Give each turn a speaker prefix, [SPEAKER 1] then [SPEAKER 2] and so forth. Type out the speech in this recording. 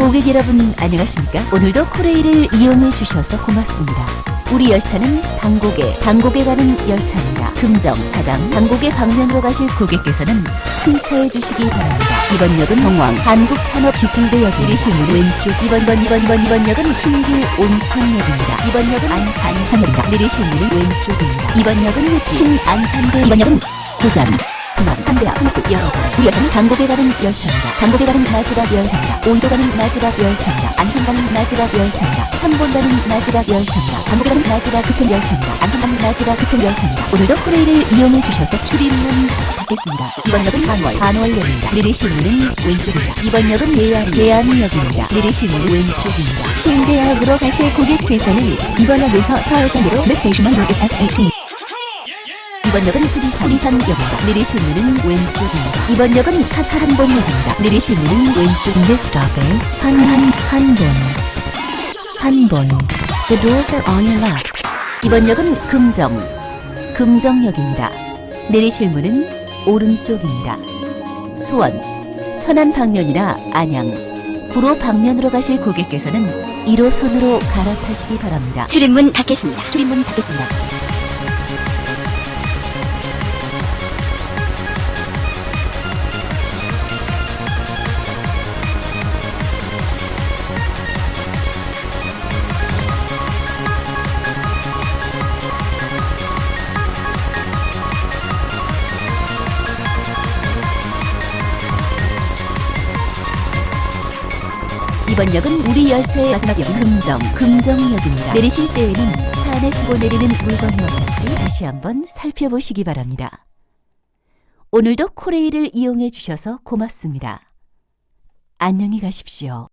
[SPEAKER 1] 고객 여러분 안녕하십니까? 오늘도 코레일을 이용해 주셔서 고맙습니다. 우리 열차는 당곡에 당곡에 가는 열차입니다. 금정, 사당, 당곡의 방면으로 가실 고객께서는 승차해 주시기 바랍니다. 이번 역은 동왕 한국산업기술대역 내리실 문 왼쪽 2번 번 2번 번 2번 역은 흰길 온천역입니다. 이번 역은 안산 안산역입니다. 내리실 문은 왼쪽입니다. 이번 역은 신안산대 이번 역은 그 만 한대야 풍수 여러분 우리 열차는 당곡에 가는 열차입니다. 당곡에 가는 마지막 열차입니다. 오이도 가는 마지막 열차입니다. 안산 가는 마지막 열차입니다. 삼본 가는 마지막 열차입니다. 당곡에 가는 마지막 급행 열차입니다. 안산 가는 마지막 급행 열차입니다. 오늘도 코레일을 이용해 주셔서 출입문 닫겠습니다. 이번 역은 반월. 반월역입니다. 내리실 문은 왼쪽입니다. 이번 역은 대안 대안역입니다. 내리실 문은 왼쪽입니다. 신대역으로 가실 고객께서는 이번 역에서 서울선으로 number is S18 이번 역은 수리산, 수리산 역입니다. 내리실 문은 왼쪽입니다. 이번 역은 사사한본역입니다. 내리실 문은 왼쪽. This stop is 산한, 산본. 산본. The doors are on your left. 이번 역은 금정, 금정역입니다. 내리실 문은 오른쪽입니다. 수원, 천안 방면이나 안양, 구로 방면으로 가실 고객께서는 1호선으로 갈아타시기 바랍니다.
[SPEAKER 2] 출입문 닫겠습니다.
[SPEAKER 1] 출입문 닫겠습니다. 이번 역은 우리 열차의 마지막 역은 금정, 금정역입니다. 내리실 때에는 차 안에 두고 내리는 물건이 없는지 다시 한번 살펴보시기 바랍니다. 오늘도 코레일을 이용해 주셔서 고맙습니다. 안녕히 가십시오.